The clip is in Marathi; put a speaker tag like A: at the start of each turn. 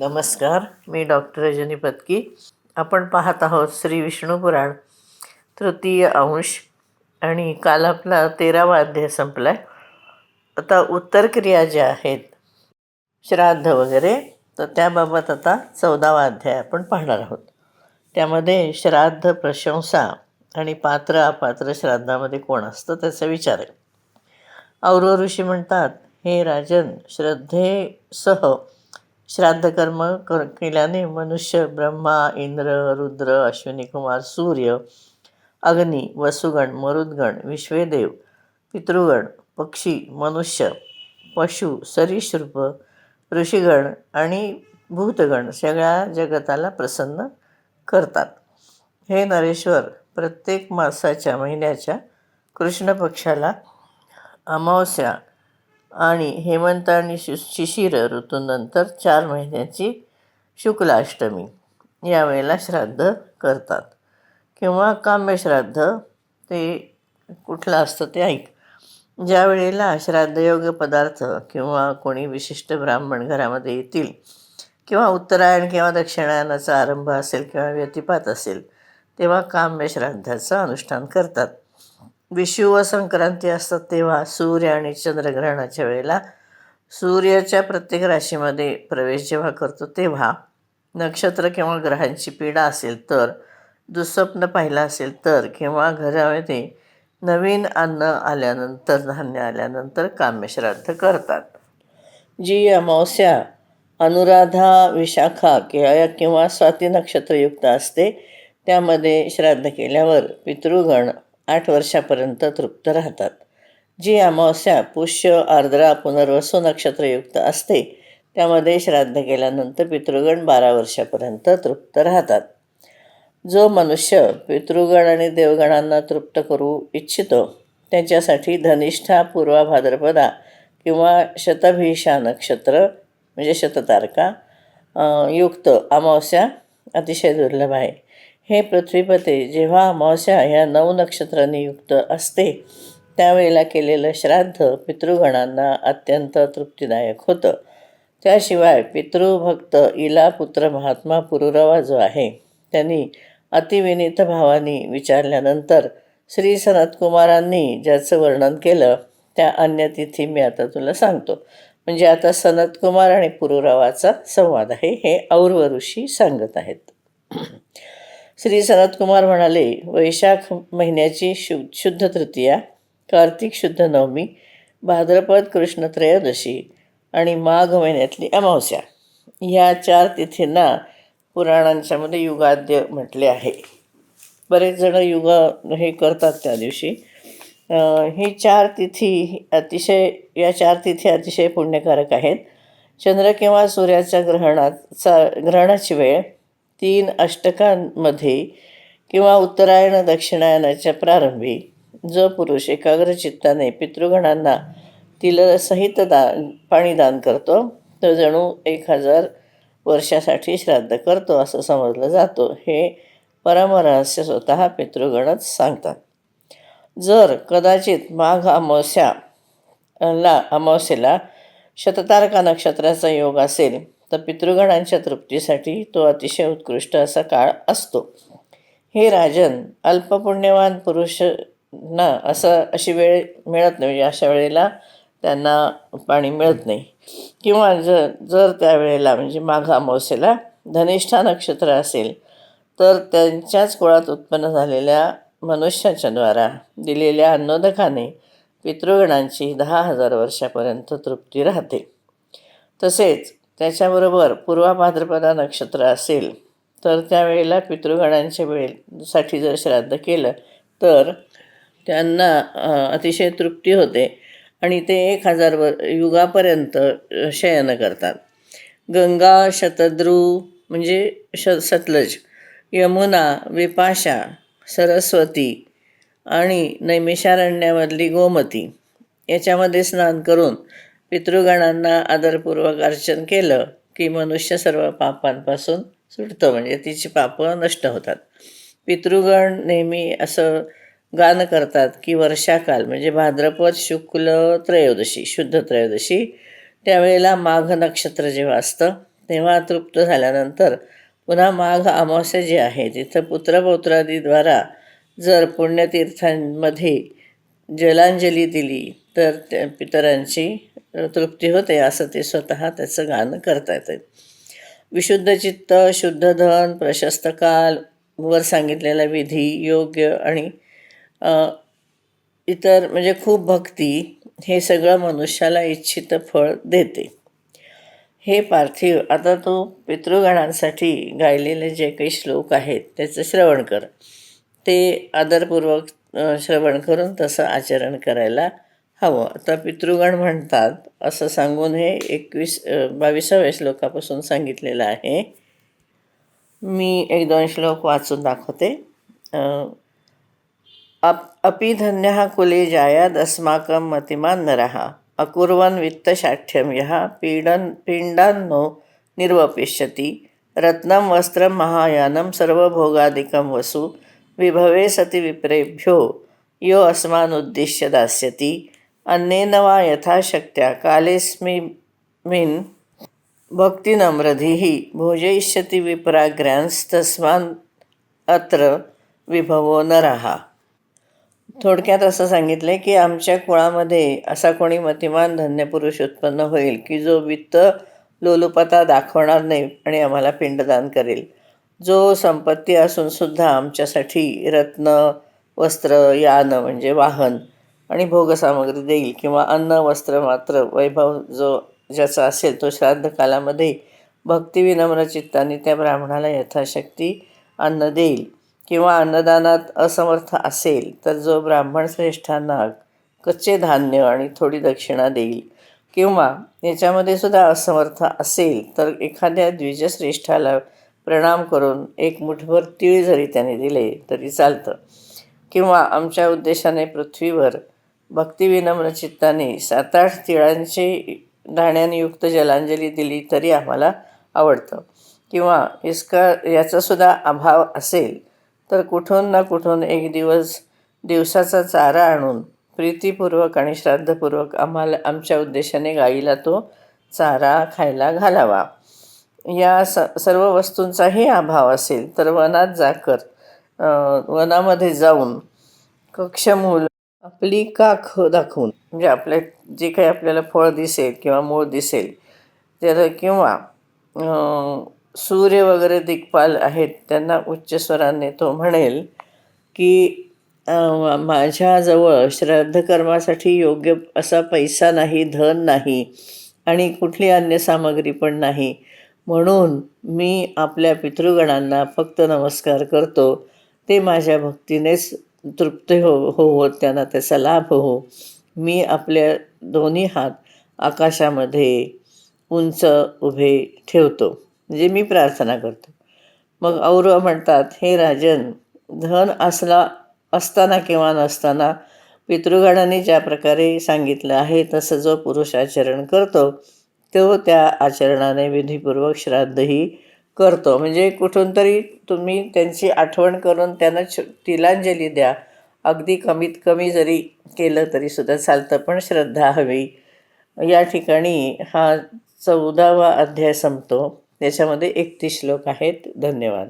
A: नमस्कार मी डॉक्टर रजनी पत्की. आपण पाहत आहोत श्री विष्णू पुराण. तृतीय अंश आणि काल आपला तेरावा अध्याय संपला आहे आता उत्तर क्रिया ज्या आहेत श्राद्ध वगैरे तर त्याबाबत आता चौदावा अध्याय आपण पाहणार आहोत. त्यामध्ये श्राद्ध प्रशंसा आणि पात्र अपात्र श्राद्धामध्ये कोण असतं त्याचा विचार आहे. औरव ऋषी म्हणतात हे राजन श्रद्धेसह श्राद्धकर्म कर केल्याने मनुष्य ब्रह्मा इंद्र रुद्र अश्विनी कुमार सूर्य अग्नी वसुगण मरुद्गण विश्वेदेव पितृगण पक्षी मनुष्य पशु सरीसृप ऋषीगण आणि भूतगण सगळ्या जगताला प्रसन्न करतात. हे नरेश्वर प्रत्येक मासाच्या महिन्याच्या कृष्ण पक्षाला अमावस्या आणि हेमंत आणि शि शिशिर ऋतूनंतर चार महिन्याची शुक्लाष्टमी. यावेळेला श्राद्ध करतात. किंवा काम्यश्राद्ध ते कुठलं असतं ते ऐक. ज्या वेळेला श्राद्धयोग्य पदार्थ किंवा कोणी विशिष्ट ब्राह्मण घरामध्ये येतील किंवा उत्तरायण किंवा दक्षिणायनाचा आरंभ असेल किंवा व्यतिपात असेल तेव्हा काम्यश्राद्धाचं अनुष्ठान करतात. विषुव व संक्रांती असतात तेव्हा सूर्य आणि चंद्रग्रहणाच्या वेळेला. सूर्याच्या प्रत्येक राशीमध्ये प्रवेश जेव्हा करतो तेव्हा नक्षत्र किंवा ग्रहांची पीडा असेल तर दुःस्वप्न पाहिलं असेल तर किंवा घरामध्ये नवीन अन्न आल्यानंतर धान्य आल्यानंतर काम्यश्राद्ध करतात. जी अमावस्या अनुराधा विशाखा किंवा किंवा स्वाती नक्षत्रयुक्त असते त्यामध्ये श्राद्ध केल्यावर पितृगण आठ वर्षापर्यंत तृप्त राहतात. जी अमावस्या पुष्य आर्द्रा पुनर्वसू नक्षत्रयुक्त असते त्यामध्ये श्राद्ध केल्यानंतर पितृगण बारा वर्षापर्यंत तृप्त राहतात. जो मनुष्य पितृगण आणि देवगणांना तृप्त करू इच्छितो त्याच्यासाठी धनिष्ठा पूर्वा भाद्रपदा किंवा शतभिषा नक्षत्र म्हणजे शततारका युक्त अमावस्या अतिशय दुर्लभ आहे. हे पृथ्वीपते जेव्हा अमावस्या ह्या नऊ नक्षत्रांनी युक्त असते त्यावेळेला केलेलं श्राद्ध पितृगणांना अत्यंत तृप्तिदायक होतं. त्याशिवाय पितृभक्त इला पुत्र महात्मा पुरुरवा जो आहे त्यांनी अतिविनीत भावानी विचारल्यानंतर श्री सनतकुमारांनी ज्याचं वर्णन केलं त्या अन्य तिथी मी आता तुला सांगतो. म्हणजे आता सनतकुमार आणि पुरुरावाचा संवाद आहे हे और्व ऋषी सांगत आहेत. श्री सनतकुमार म्हणाले वैशाख महिन्याची शु शुद्ध तृतीया कार्तिक शुद्ध नवमी भाद्रपद कृष्ण त्रयोदशी आणि माघ महिन्यातली अमावस्या. ह्या चार तिथींना पुराणांच्यामध्ये युगाद्य म्हटले आहे. बरेच जण युग हे करतात त्या दिवशी. ही चार तिथी अतिशय या चार तिथी अतिशय पुण्यकारक आहेत. चंद्र किंवा सूर्याच्या ग्रहणाचा ग्रहणाची वेळ तीन अष्टकांमध्ये किंवा उत्तरायण दक्षिणायनाच्या प्रारंभी जो पुरुष एकाग्रचित्ताने पितृगणांना पितृगणांना तिलसहित दा पाणीदान करतो तो जणू एक हजार वर्षासाठी श्राद्ध करतो असं समजलं जातो. हे परमरहस्य स्वतः पितृगणच सांगतात. जर कदाचित माघ अमावस्या ला अमावस्येला शततारका नक्षत्राचा योग असेल तर पितृगणांच्या तृप्तीसाठी तो अतिशय उत्कृष्ट असा काळ असतो. हे राजन अल्पपुण्यवान पुरुषांना असं अशी वेळ मिळत नाही म्हणजे अशा वेळेला त्यांना पाणी मिळत नाही. किंवा जर जर त्यावेळेला म्हणजे माघ अमावस्येला धनिष्ठा नक्षत्र असेल तर त्यांच्याच कुळात उत्पन्न झालेल्या मनुष्याच्या द्वारा दिलेल्या अन्नोदकाने पितृगणांची दहा हजार वर्षापर्यंत तृप्ती राहते. तसेच त्याच्याबरोबर पूर्वा भाद्रपदा नक्षत्र असेल तर त्यावेळेला पितृगणांच्या वेळेसाठी जर श्राद्ध केलं तर त्यांना अतिशय तृप्ती होते आणि ते एक हजार वर युगापर्यंत शयन करतात. गंगा शतद्रू म्हणजे श सतलज यमुना विपाशा सरस्वती आणि नैमिषारण्यामधली गोमती याच्यामध्ये स्नान करून पितृगणांना आदरपूर्वक अर्चन केलं की मनुष्य सर्व पापांपासून सुटतं. म्हणजे तिची पापं नष्ट होतात. पितृगण नेहमी असं गान करतात की वर्षाकाल म्हणजे भाद्रपद शुक्ल त्रयोदशी शुद्ध त्रयोदशी त्यावेळेला माघ नक्षत्र जेव्हा असतं तेव्हा तृप्त झाल्यानंतर पुन्हा माघ अमावस्या जी आहे तिथं पुत्रपौत्रादीद्वारा जर पुण्यतीर्थांमध्ये जलांजली दिली तर त्या पितरांची तृप्ती होते असं ते स्वतः त्याचं गाणं करता येतं. विशुद्ध चित्त शुद्ध धन प्रशस्त काल वर सांगितलेला विधी योग्य आणि इतर म्हणजे खूप भक्ती हे सगळं मनुष्याला इच्छित फळ देते. हे पार्थिव आता तो पितृगणांसाठी गायलेले जे काही श्लोक आहेत त्याचं श्रवण कर. ते आदरपूर्वक श्रवण करून तसं आचरण करायला हवं. आता पितृगण म्हणतात असं सांगून हे एकवीस बावीसाव्या श्लोकापासून सांगितलेलं आहे. मी एक दोन श्लोक वाचून दाखवते. अप अपि धन्यः कुले जायादस्माकं मतिमान नरः। अकुर्वन् वित्तशाठ्यं यः पीडन् पिण्डान्नो निर्वपिष्यति। रत्नं वस्त्रं महायानं सर्वभोगादिकं वसु। विभवे सति विप्रेभ्यो। यो अस्मानुद्दिश्य दास्यति। अन्नेन वा यथाशक्त्या कालेऽस्मिन् भक्तिनम्रधिः भोजयिष्यति विप्राग्र्यांस्तस्मान् अत्र विभवो नरः. थोडक्यात असं सांगितलं आहे की आमच्या कुळामध्ये असा कोणी मतिमान धन्य पुरुष उत्पन्न होईल की जो वित्त लोलुपता दाखवणार नाही आणि आम्हाला पिंडदान करेल. जो संपत्ती असूनसुद्धा आमच्यासाठी रत्न वस्त्र यान म्हणजे वाहन आणि भोगसामग्री देईल किंवा अन्न वस्त्र मात्र वैभव जो ज्याचा असेल तो श्राद्ध कालामध्ये भक्तिविनम्र चित्ताने त्या ब्राह्मणाला यथाशक्ती अन्न देईल किंवा अन्नदानात असमर्थ असेल तर जो ब्राह्मण श्रेष्ठांना कच्चे धान्य आणि थोडी दक्षिणा देईल किंवा याच्यामध्ये सुद्धा असमर्थ असेल तर एखाद्या द्विजश्रेष्ठाला प्रणाम करून एक मुठभर तीळ जरी त्याने दिले तरी चालतं. किंवा आमच्या उद्देशाने पृथ्वीवर भक्तिविनम्र चित्ताने सात आठ तिळांची दाण्यानियुक्त जलांजली दिली तरी आम्हाला आवडतं. किंवा इसका याचासुद्धा अभाव असेल तर कुठून ना कुठून एक दिवस दिवसाचा चारा आणून प्रीतीपूर्वक आणि श्राद्धपूर्वक आम्हाला आमच्या उद्देशाने गाईला तो चारा खायला घालावा. या स सर्व वस्तूंचाही अभाव असेल तर वनात जाकर वनामध्ये जाऊन कक्षमूल आपली काख दाखवून? म्हणजे आपल्या जे काही आपल्याला फळ दिसेल किंवा मूळ दिसेल तर किंवा सूर्य वगैरे दिग्पाल आहेत त्यांना उच्च स्वराने तो म्हणेल की माझ्याजवळ श्राद्धकर्मासाठी योग्य असा पैसा नाही धन नाही आणि कुठली अन्य सामग्री पण नाही. म्हणून मी आपल्या पितृगणांना फक्त नमस्कार करतो. ते माझ्या भक्तीनेच तृप्त हो हो, हो त्यांना त्याचा लाभ हो. मी आपल्या दोन्ही हात आकाशामध्ये उंच उभे ठेवतो. म्हणजे मी प्रार्थना करतो. मग और म्हणतात हे राजन धन असला असताना किंवा नसताना पितृगणाने ज्या प्रकारे सांगितलं आहे तसं जो पुरुष आचरण करतो तो त्या आचरणाने विधीपूर्वक श्राद्धही करतो. म्हणजे कुठून तरी तुम्ही त्यांची आठवण करून त्यांना छ तिलांजली द्या. अगदी कमीत कमी जरी केलं तरीसुद्धा चालतं पण श्रद्धा हवी. या ठिकाणी हा चौदावा अध्याय संपतो. त्याच्यामध्ये एकतीस श्लोक आहेत. धन्यवाद.